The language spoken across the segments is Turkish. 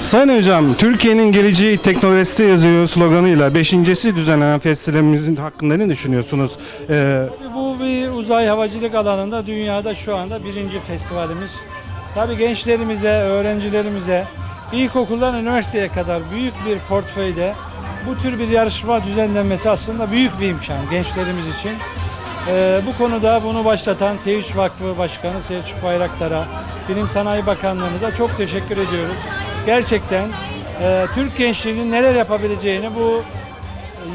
Sayın Hocam, Türkiye'nin geleceği teknolojisi yazıyor sloganıyla 5.si düzenlenen festivalimizin hakkında ne düşünüyorsunuz? Ee, Bu bir uzay havacılık alanında dünyada şu anda birinci festivalimiz. Tabii gençlerimize, öğrencilerimize, ilkokuldan üniversiteye kadar büyük bir portföyde bu tür bir yarışma düzenlenmesi aslında büyük bir imkan gençlerimiz için. Ee, bu konuda bunu başlatan TEİŞ Vakfı Başkanı Selçuk Bayraktar'a, Bilim Sanayi Bakanlığımıza çok teşekkür ediyoruz. Gerçekten e, Türk gençliğinin neler yapabileceğini bu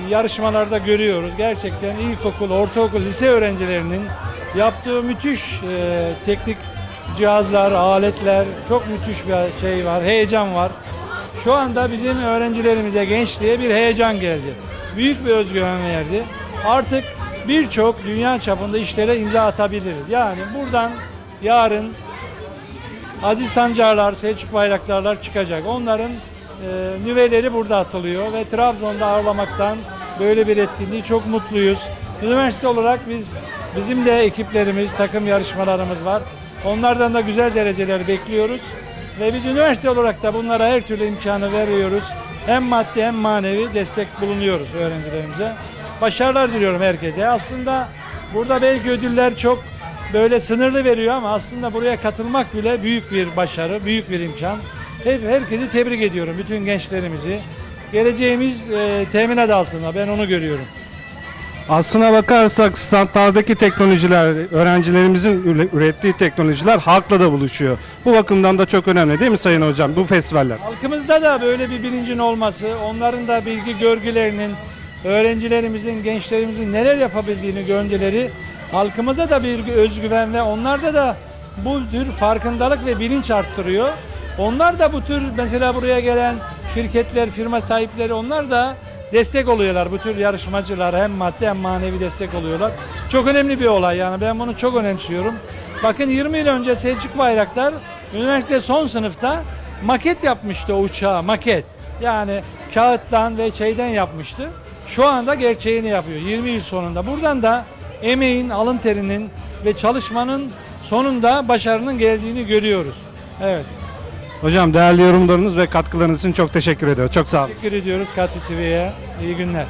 yarışmalarda görüyoruz. Gerçekten ilkokul, ortaokul, lise öğrencilerinin yaptığı müthiş e, teknik cihazlar, aletler, çok müthiş bir şey var, heyecan var. Şu anda bizim öğrencilerimize, gençliğe bir heyecan geldi. Büyük bir özgüven verdi. Artık birçok dünya çapında işlere imza atabiliriz. Yani buradan yarın Aziz Sancarlar, Selçuk Bayraktarlar çıkacak. Onların e, nüveleri burada atılıyor ve Trabzon'da ağırlamaktan böyle bir etkinliği çok mutluyuz. Üniversite olarak biz bizim de ekiplerimiz, takım yarışmalarımız var. Onlardan da güzel dereceler bekliyoruz. Ve biz üniversite olarak da bunlara her türlü imkanı veriyoruz. Hem maddi hem manevi destek bulunuyoruz öğrencilerimize. Başarılar diliyorum herkese. Aslında burada belki ödüller çok böyle sınırlı veriyor ama aslında buraya katılmak bile büyük bir başarı, büyük bir imkan. Hep herkesi tebrik ediyorum, bütün gençlerimizi. Geleceğimiz e, teminat altında, ben onu görüyorum. aslına bakarsak standlardaki teknolojiler, öğrencilerimizin üre- ürettiği teknolojiler halkla da buluşuyor. Bu bakımdan da çok önemli değil mi Sayın Hocam bu festivaller? Halkımızda da böyle bir bilincin olması, onların da bilgi görgülerinin, öğrencilerimizin, gençlerimizin neler yapabildiğini görmeleri halkımıza da bir özgüven ve onlarda da bu tür farkındalık ve bilinç arttırıyor. Onlar da bu tür mesela buraya gelen şirketler, firma sahipleri onlar da destek oluyorlar. Bu tür yarışmacılar hem maddi hem manevi destek oluyorlar. Çok önemli bir olay yani ben bunu çok önemsiyorum. Bakın 20 yıl önce Selçuk Bayraktar üniversite son sınıfta maket yapmıştı o uçağı maket. Yani kağıttan ve şeyden yapmıştı. Şu anda gerçeğini yapıyor 20 yıl sonunda. Buradan da emeğin, alın terinin ve çalışmanın sonunda başarının geldiğini görüyoruz. Evet. Hocam değerli yorumlarınız ve katkılarınız için çok teşekkür ediyorum. Çok sağ olun. Teşekkür ediyoruz Katü TV'ye. İyi günler.